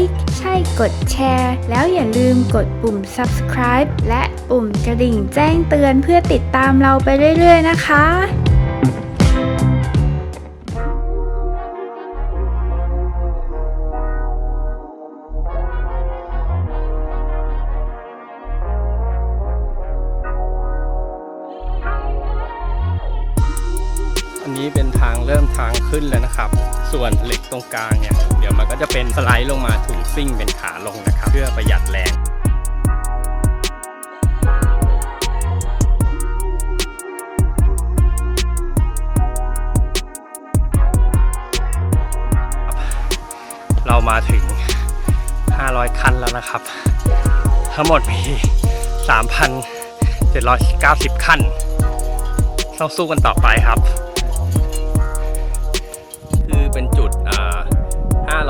ค์ ใช่กดแชร์ แล้วอย่าลืมกดปุ่ม subscribe และปุ่มกระดิ่งแจ้งเตือนเพื่อติดตามเราไปเรื่อยๆนะคะอันนี้เป็นทางเริ่มทางขึ้นแล้วนะครับ ส่วนเหล็กตรงกลางเนี่ยเดี๋ยวมันก็จะเป็นสไลด์ลงมาถุงซิ่งเป็นขาลงนะครับ เพื่อประหยัดแรงเรามาถึง 500 คันแล้วนะครับ ทั้งหมดมี 3,790 คันต้องสู้กันต่อไปครับ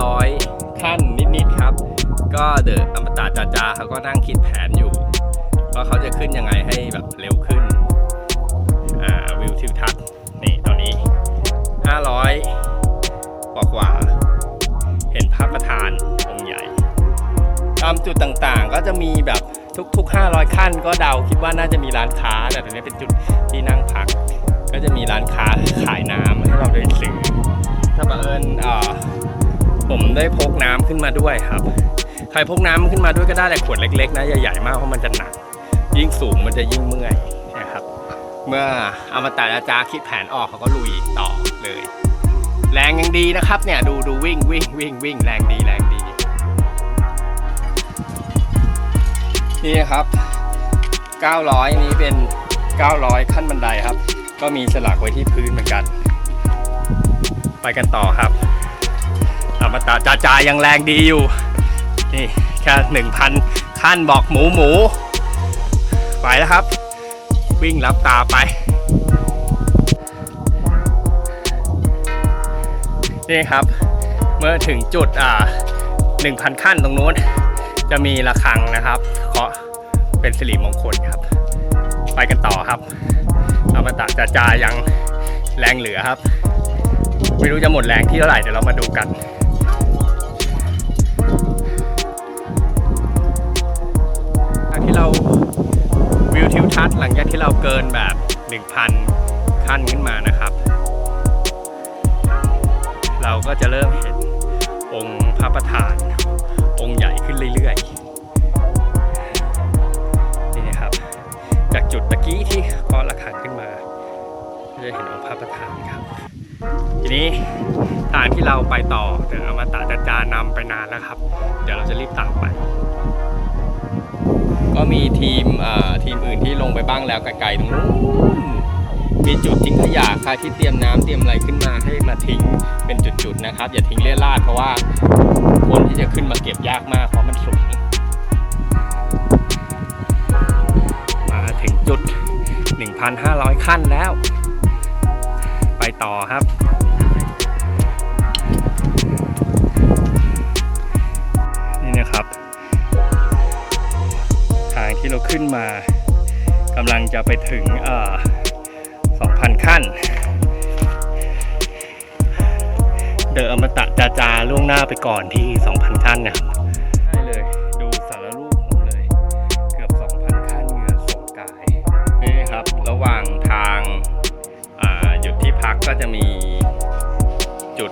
500 ขั้นนิดๆครับ ก็เดอะอมตะจาจาเขาก็นั่งคิดแผนอยู่ว่าเขาจะขึ้นยังไงให้แบบเร็วขึ้นอ่าวิวทิวทัศน์นี่ตอนนี้ 500กว่ากว่า เห็นพระประธานองค์ใหญ่ ตามจุดต่างๆก็จะมีแบบทุกๆ 500 ขั้นก็เดาคิดว่าน่าจะมีร้านค้า แต่ตรงนี้เป็นจุดที่นั่งพัก ก็จะมีร้านค้าขายน้ำให้เราได้ซื้อถ้าบังเอิญอ่อ ผมได้พกน้ำขึ้นมาด้วยครับ ใครพกน้ำขึ้นมาด้วยก็ได้แต่ขวดเล็กๆนะใหญ่ๆมากเพราะมันจะหนัก ยิ่งสูงมันจะยิ่งเมื่อยนะครับ เมื่ออมตะอาจารย์คิดแผนออกเขาก็ลุยต่อเลย แรงยังดีนะครับเนี่ยดูดูวิ่งวิ่งวิ่งวิ่งแรงดีแรงดี นี่ครับ 900 นี้เป็น 900 ขั้นบันไดครับ ก็มีสลักไว้ที่พื้นเหมือนกัน ไปกันต่อครับ อมตะจาจายังแรงดีอยู่ นี่แค่1,000ขั้นบอกหมูหมูไปแล้วครับ วิ่งรับตาไป นี่ครับ เมื่อถึงจุดอ่า1,000ขั้นตรงนู้น จะมีระฆังนะครับเคาะเป็นสิริมงคลครับ ไปกันต่อครับอมตะจาจายังแรงเหลือครับ ไม่รู้จะหมดแรงที่เท่าไหร่เดี๋ยวเรามาดูกัน เราเกินแบบ 1,000 ขั้นขึ้นมานะครับ เราก็จะเริ่มเห็นองค์พระประธาน องค์ใหญ่ขึ้นเรื่อยๆ นี่นะครับ จากจุดตะกี้ที่เคาะระฆังขึ้นมาก็จะเห็นองค์พระประธานครับ ทีนี้ทางที่เราไปต่อเดี๋ยวอมตะจาจานำไปนานแล้วครับ เดี๋ยวเราจะรีบตามไป ก็มีทีมอ่อทีมอื่นที่ลงไปบ้างแล้วไกลๆตรงนู้นมีจุดทิ้งขยะใครที่เตรียมน้ำเตรียมอะไรขึ้นมาให้มาทิ้งเป็นจุดๆนะครับ อย่าทิ้งเลี่ยราดเพราะว่าคนที่จะขึ้นมาเก็บยากมากเพราะมันสูงมาถึงจุด 1,500 ขั้นแล้ว ไปต่อครับ ขึ้นมากำลังจะไปถึง2,000 ขั้น เดอะอมตะจาจาล่วงหน้าไปก่อนที่ 2,000 ขั้นนะครับได้เลยดูสารรูปผมเลย เกือบ 2,000 ขั้นเหงื่อสงกาย นี่ครับระหว่างทางหยุดที่พักก็จะมีจุด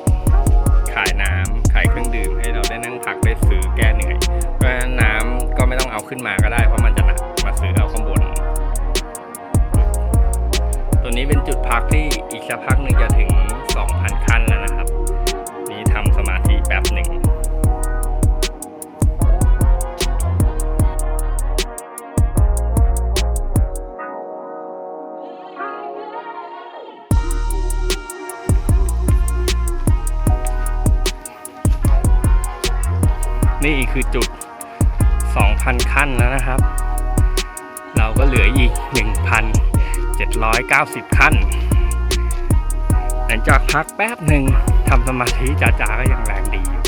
ขายน้ำขายเครื่องดื่มให้เราได้นั่งพักได้ซื้อแก้เหนื่อยเพราะน้ำก็ไม่ต้องเอาขึ้นมาก็ได้เพราะมัน พักที่อีกสักพักหนึ่งจะถึง 2,000 ขั้นแล้วนะครับ นี่ทำสมาธิแบบหนึ่งนี่คือจุด 2,000 ขั้นแล้วนะครับ เราก็เหลืออีก 1,790 ขั้น หลังจากพักแป๊บหนึ่งทำสมาธิจ๋าๆก็ยังแรงดี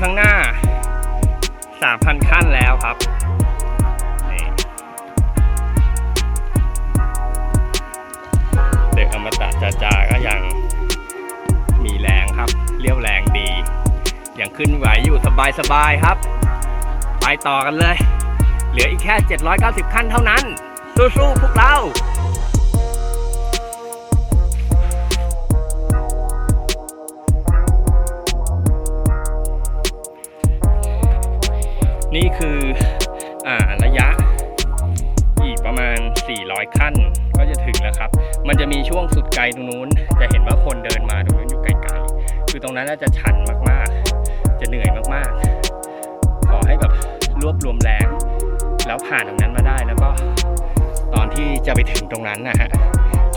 ข้างหน้า 3,000 ขั้นแล้วครับเด็กอมตะจาจาก็ยังมีแรงครับ เรียวแรงดี ยังขึ้นไหวอยู่สบายๆครับ ไปต่อกันเลย เหลืออีกแค่ 790 ขั้นเท่านั้น สู้ๆพวกเรา สุดไกลตรงนู้น จะเห็นว่าคนเดินมาตรงนู้นอยู่ไกลๆ คือตรงนั้นน่าจะชันมากๆ จะเหนื่อยมากๆ ขอให้แบบรวบรวมแรง แล้วผ่านตรงนั้นมาได้แล้วก็ตอนที่จะไปถึงตรงนั้นนะฮะ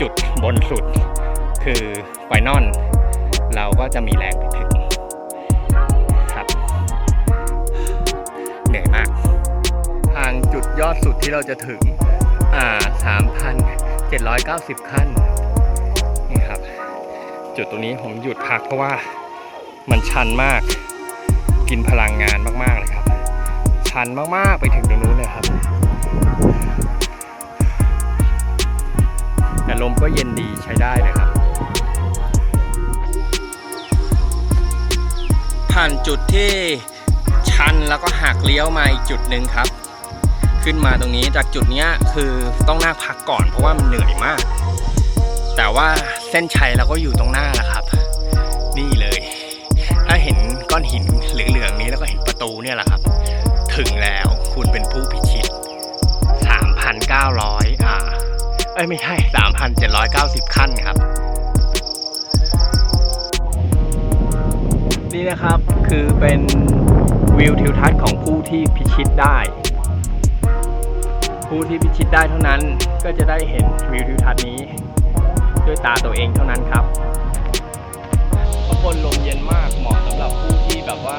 จุดบนสุดคือไฟนอลเราก็จะมีแรงไปถึงครับ เหนื่อยมาก ทางจุดยอดสุดที่เราจะถึงอ่า3,790 ขั้นนี่ครับ จุดตรงนี้ผมหยุดพักเพราะว่ามันชันมาก กินพลังงานมากๆเลยครับ ชันมากๆไปถึงตรงนู้นเลยครับ แต่ลมก็เย็นดีใช้ได้เลยครับ ผ่านจุดที่ชันแล้วก็หักเลี้ยวมาอีกจุดหนึ่งครับ ขึ้นมาตรงนี้จากจุดนี้คือต้องนั่งพักก่อนเพราะว่ามันเหนื่อยมาก แต่ว่าเส้นชัยเราก็อยู่ตรงหน้าแหละครับ นี่เลย ถ้าเห็นก้อนหินเหลืองๆนี้แล้วก็เห็นประตูเนี่ยแหละครับ ถึงแล้วคุณเป็นผู้พิชิต 3,900 อ่า เอ้ยไม่ใช่ 3,790 ขั้นครับ นี่นะครับคือเป็นวิวทิวทัศน์ของผู้ที่พิชิตได้ ผู้ที่พิชิตได้เท่านั้นก็จะได้เห็นวิวทิวทัศน์นี้ ด้วยตาตัวเองเท่านั้นครับข้างบนลมเย็นมากเหมาะสำหรับผู้ที่แบบว่า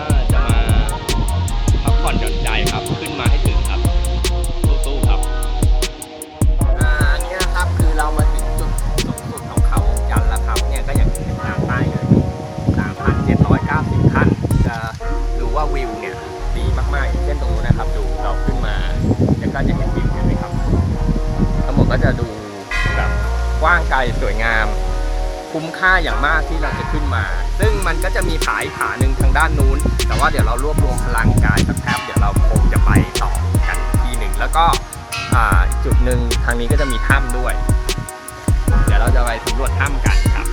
กว้างไกลสวยงาม คุ้มค่าอย่างมากที่เราจะขึ้นมา ซึ่งมันก็จะมีผาอีกผาหนึ่งทางด้านนู้น แต่ว่าเดี๋ยวเรารวบรวมพลังกายสักแป๊บเดี๋ยวเราคงจะไปต่อกันอีกทีหนึ่งแล้วก็อีกจุดหนึ่งทางนี้ก็จะมีถ้ำด้วย เดี๋ยวเราจะไปสำรวจถ้ำกันครับ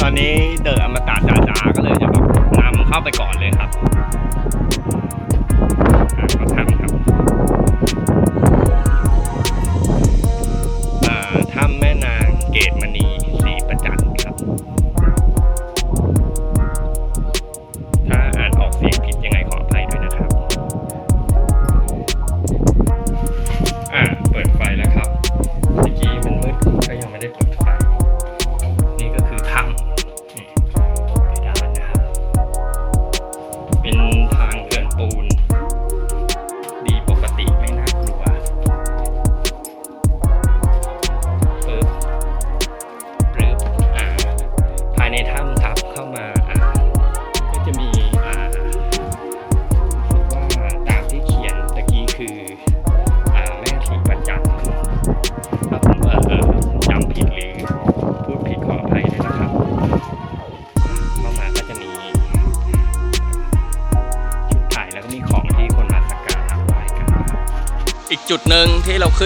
ตอนนี้เดอะอมตะจาจาก็เลยจะแบบนำเข้าไปก่อนเลยครับ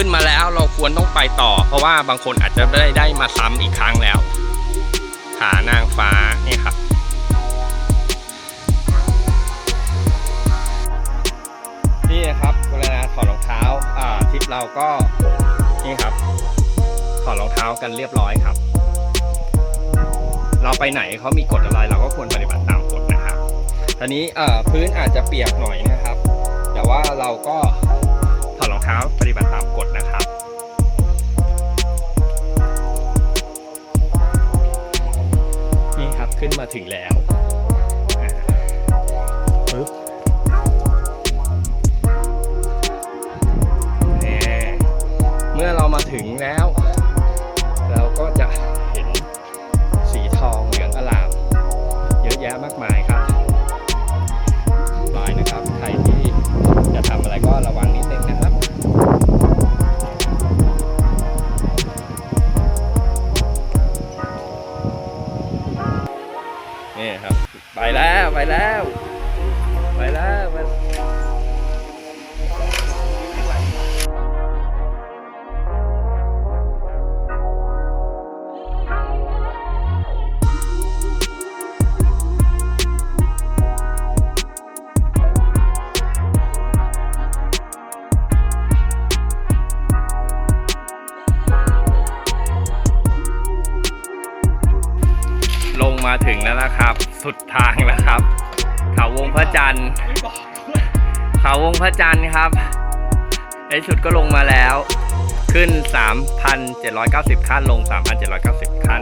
ขึ้นมาแล้วเราควรต้องไปต่อ เพราะว่าบางคนอาจจะได้ได้มาซ้ำอีกครั้งแล้วผานางฟ้านี่ครับนี่นะครับเวลาถอดรองเท้าอ่าทริปเราก็นี่ครับ ถอดรองเท้ากันเรียบร้อยครับ เราไปไหนเขามีกฎอะไรเราก็ควรปฏิบัติตามกฎนะครับตอนนี้เอ่อพื้นอาจจะเปียกหน่อยนะครับ แต่ว่าเราก็ อดรองเท้าปฏิบัติตามกฎนะครับนี่ครับขึ้นมาถึงแล้วปึ๊บแน่เมื่อเรามาถึงแล้ว มาถึงแล้วนะครับ สุดทางแล้วครับ เขาวงพระจันทร์ เขาวงพระจันทร์ครับในสุดก็ลงมาแล้ว ขึ้น 3,790 ขั้นลง 3,790 ขั้น